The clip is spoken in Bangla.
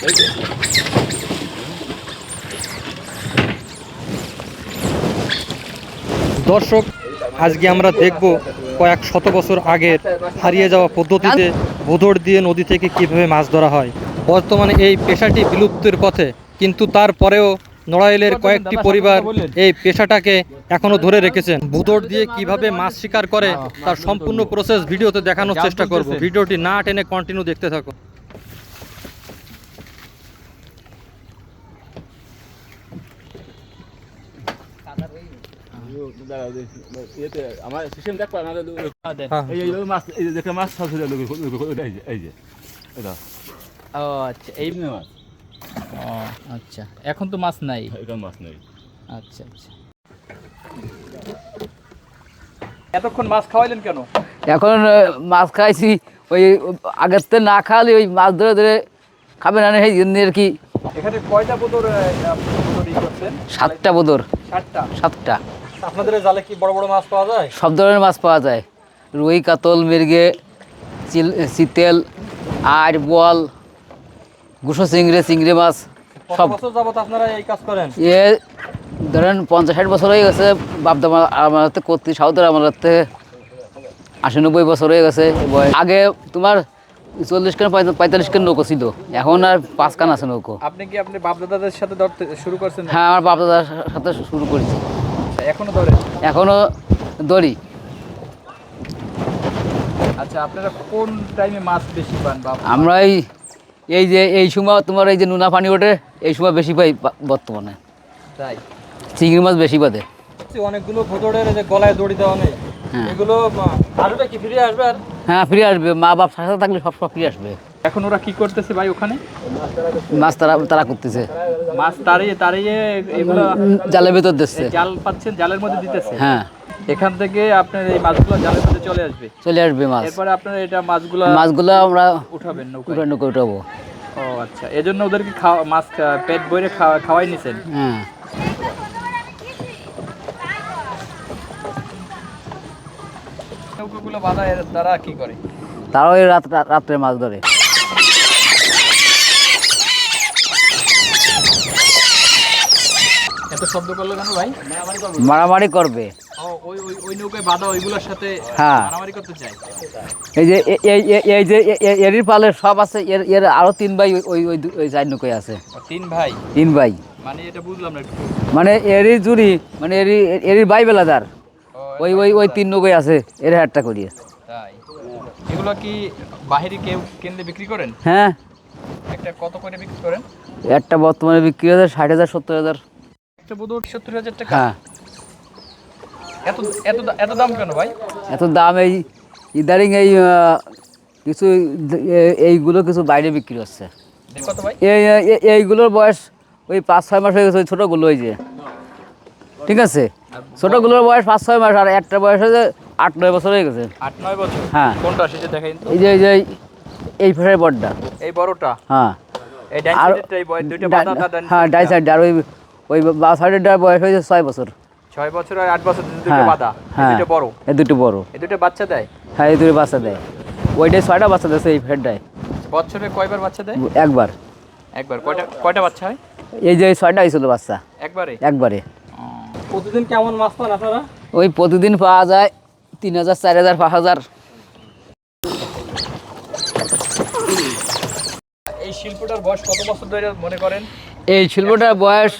তাই দর্শক, আজকে আমরা দেখব কয়েক শত বছর আগের হারিয়ে যাওয়া পদ্ধতিতে ভোদর দিয়ে নদী থেকে কীভাবে মাছ ধরা হয়। বর্তমানে এই পেশাটি বিলুপ্তির পথে, কিন্তু তারপরেও নড়াইলের কয়েকটি পরিবার এই পেশাটাকে এখনও ধরে রেখেছেন। ভোদর দিয়ে কীভাবে মাছ শিকার করে, তার সম্পূর্ণ প্রসেস ভিডিওতে দেখানোর চেষ্টা করব। ভিডিওটি না টেনে কন্টিনিউ দেখতে থাকো আমার সিস্টেম দেখো আমাদের হ্যাঁ। এই এই মাছ এই দেখে মাছ ছাড়ছে এই এই যে এটা ও আচ্ছা এই এই মাছ। ও আচ্ছা এখন তো মাছ নাই। মাছ নেই। আচ্ছা আচ্ছা। এতক্ষণ মাছ খাওয়াইলেন কেন? এখন মাছ খাইছি ওই আগের থেকে না খাওয়ালে ওই মাছ ধরে ধরে খাবে না সেই জন্য আর কি। এখানে কয়টা বোতর সাতটা বোদর ষাটটা সাতটা। আপনাদের জালে কি বড় বড় মাছ পাওয়া যায়? সব ধরনের মাছ পাওয়া যায়। রুই কাতল মির্গে চিতেল আর বল গুসো চিংড়ে চিংড়ি মাছ সব। বছর যাবত আপনারা এই কাজ করেন? এ ধরেন পঞ্চাশ ষাট বছর হয়ে গেছে বাপদামা আমার হাতে করতে সাউদের আমার হাতে আশি নব্বই বছর হয়ে গেছে আগে তোমার চল্লিশ খান পঁয়তাল্লিশ খান নৌকো ছিল। এখন আর পাঁচ খান আছে নৌকো। আপনি কি আপনি বাপদাদাদের সাথে ধরতে শুরু করছেন? হ্যাঁ আমার বাপদাদার সাথে শুরু করেছি। এখনও ধরেন এখনও দড়ি। আচ্ছা আপনারা কোন টাইমে মাছ বেশি পান বা আমরা এই এই যে এই সময় তোমার এই যে নোনা পানি ওঠে এই সময় বেশি পাই বর্তমানে। তাই? চিংড়ি মাছ বেশি বাদে। অনেকগুলো ভোদরের যে গলায় দড়ি দেওয়া নেই হ্যাঁ। এগুলো কি? ফিরে আসবে আর? হ্যাঁ ফিরে আসবে। মা বাপ সাথে থাকলে সব সব ফিরে আসবে। এখন ওরা কি করতেছে ভাই ওখানে? মাছ তারা তারা করতেছে। মাছ তাড়িয়ে তাড়িয়ে এগুলো জালের ভেতর দিচ্ছে। জাল পাচ্ছেন জালের মধ্যে দিতেছে। হ্যাঁ। এখান থেকে আপনার এই মাছগুলো জালের মধ্যে চলে আসবে। চলে আসবে মাছ। এরপরে আপনারা এটা মাছগুলো মাছগুলো আমরা উঠাবেন উঠানো নৌকা উঠাবো। ও আচ্ছা। এজন্য ওদেরকে খাওয়া মাছ পেট ভরে খাওয়াই নিছেন। হ্যাঁ। নৌকাগুলো বাধা দ্বারা কি করে? তারাও এই রাত রাত- রাত্রে মাছ ধরে। শব্দ করল কেন ভাই? মারামারি করবে। হ্যাঁ। এই যে এই যে এ- এ- পালে সব আছে এর এর আরও তিন ভাই ওই- ওই ওই চার নৌকায় আছে। তিন ভাই? তিন ভাই। মানে এটা বুঝলাম না মানে জুড়ি মানে এরই এরই ভাই বেলাদার। ওই ওই ওই তিন নৌকায় আছে এর হাটটা করিয়ে। তাই। এগুলো কি বাহিরে কেউ কেন্দ্রে বিক্রি করেন? হ্যাঁ। একটা কত করে বিক্রি করেন? একটা বর্তমানে বিক্রি হচ্ছে ষাট হাজার সত্তর হাজার। একটা বোধ সত্তর হাজার টাকা? হ্যাঁ। এত এত এত দাম কেন ভাই? এত দাম এই ইদারিং এই কিছু এইগুলো কিছু বাইরে বিক্রি হচ্ছে। কত ভাই? এইগুলোর বয়স ওই পাঁচ ছয় মাস হয়ে গেছে ওই ছোটোগুলো ওই যে। ঠিক আছে? ছোটোগুলোর বয়স পাঁচ ছয় মাস আর একটা বয়স হয়েছে আট নয় বছর হয়ে গেছে। আট নয় বছর? হ্যাঁ। কোনটা সেটা দেখাইন এই যে এই যে এই- বডটা এই বড়টা? হ্যাঁ। এই ডাইন আর এই বয়- দুইটা বাধা হ্যাঁ সাইড আর ওই ওই বা সাইডের বয়স হয়েছে ছয় বছর। ছয় বছর আর আট বছর দুটো হ্যাঁ বাধা হ্যাঁ। দুটো বড়। এই দুটো বড়। এই দুটো বাচ্চা দেয়? হ্যাঁ এই দুটো বাচ্চা দেয়। ওইটাই ছয়টা বাচ্চা দিয়েছে এই ফেরটায় বছরে কয়বার বাচ্চা দেয়? একবার। একবার কয়টা কয়টা বাচ্চা হয়? এই যে ছয়টা হয়েছিল বাচ্চা। একবারে? একবারে। প্রতিদিন কেমন মাছ পান আপনারা? ওই প্রতিদিন পাওয়া যায় তিন হাজার চার হাজার পাঁচ হাজার। এই শিল্পটার বয়স কত বছর ধরে মনে করেন? এই শিল্পটার বয়স?